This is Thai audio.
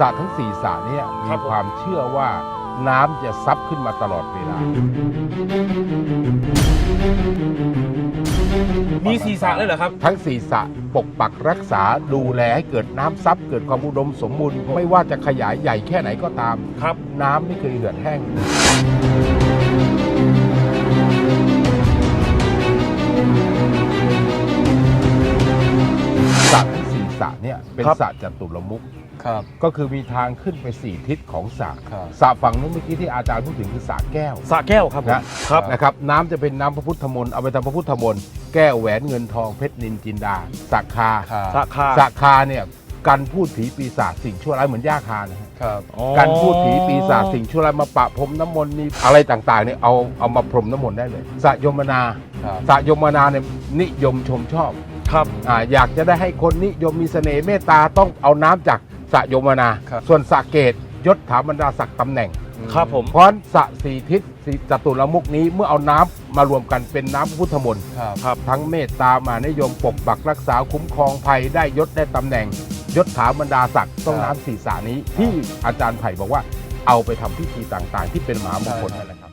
สระทั้งสี่สระเนี่ยครัมีบผมความเชื่อว่าน้ำจะซับขึ้นมาตลอดเวลา มีสีสระเลยเหรอครับ ทั้งสี่สระปกปักรักษาดูแลให้เกิดน้ำซับเกิดความอุดมสมบูรณ์ไม่ว่าจะขยายใหญ่แค่ไหนก็ตาม ครับ น้ำไม่เคยเหือดแห้งสระทั้งสี่สระเนี่ยเป็นครับสระจตุรมุข ครับ ก็คือมีทางขึ้นไปสี่ทิศของสระครับ สระฝั่งนู้นเมื่อกี้ที่อาจารย์พูดถึงคือสระแก้วสระแก้วครับผมนะครับนะครับน้ำจะเป็นน้ำพระพุทธมนต์เอาไปทำพระพุทธมนต์แก้วแหวนเงินทองเพชรนินจินดาสักคาครับสระคาสักคาเนี่ยกันพูดผีปีศาจสิ่งชั่วร้ายเหมือนย่าคานะฮะครับอ๋อการพูดผีปีศาจสิ่งชั่วร้ายมาปะพรมน้ำมนต์มีอะไรต่างๆเนี่ยเอาเอามาพรมน้ำมนต์ได้เลยสยมนาครับสยมนาเนี่ยนิยมชมชอบครับอ่าอยากจะได้ให้คนนิยมมีเสน่ห์เมตตาต้องเอาน้ำจาก สยมนา ครับ ส่วนสระเกตยศถาบรรดาศักดิ์ตำแหน่ง ครับผม เพราะฉะนั้นสระสี่ทิศสี่จตุรมุกนี้เมื่อเอาน้ำมารวมกันเป็นน้ำพระพุทธมนต์ครับครับ ทั้งเมตตามหานิยมปกปักรักษาคุ้มครองภัยได้ยศได้ตำแหน่ง ยศถาบรรดาศักดิ์ต้องน้ำสี่สระนี้ ที่อาจารย์ไผ่บอกว่าเอาไปทำพิธีต่างๆ ที่เป็นมหามงคลนั่นแหละครับ